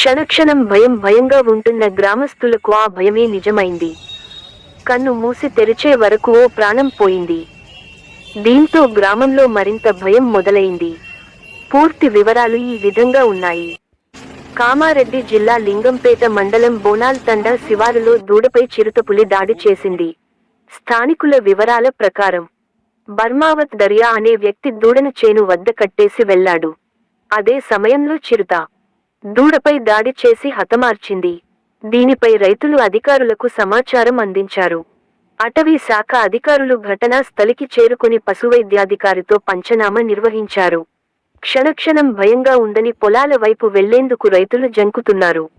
క్షణక్షణం భయం భయంగా ఉంటున్న గ్రామస్తులకు ఆ భయమే నిజమైంది. కన్ను మూసి తెరిచే వరకు ఓ ప్రాణం పోయింది. దీంతో గ్రామంలో మరింత భయం మొదలైంది. పూర్తి వివరాలు ఈ విధంగా ఉన్నాయి. కామారెడ్డి జిల్లా లింగంపేట మండలం బోనాల్ తండా శివారులో దూడపై చిరుతపులి దాడి చేసింది. స్థానికుల వివరాల ప్రకారం బర్మావత్ దర్యా అనే వ్యక్తి దూడను చేను వద్ద కట్టేసి వెళ్ళాడు అదే సమయంలో చిరుత దూడపై దాడి చేసి హతమార్చింది. దీనిపై రైతులు అధికారులకు సమాచారం అందించారు. అటవీ శాఖ అధికారులు ఘటనా స్థలికి చేరుకుని పశువైద్యాధికారితో పంచనామా నిర్వహించారు. క్షణక్షణం భయంగా ఉందని పొలాల వైపు వెళ్ళేందుకు రైతులు జంకుతున్నారు.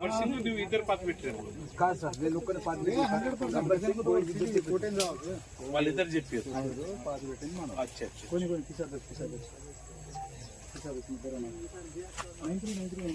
इतर पाच मीटर का सर? हे लोकल पाच मीटर मला इतर जे पी पाच मीटर अच्छा अच्छा. कोणी कोणी? किसा दस किसा दस किसा दस मीटर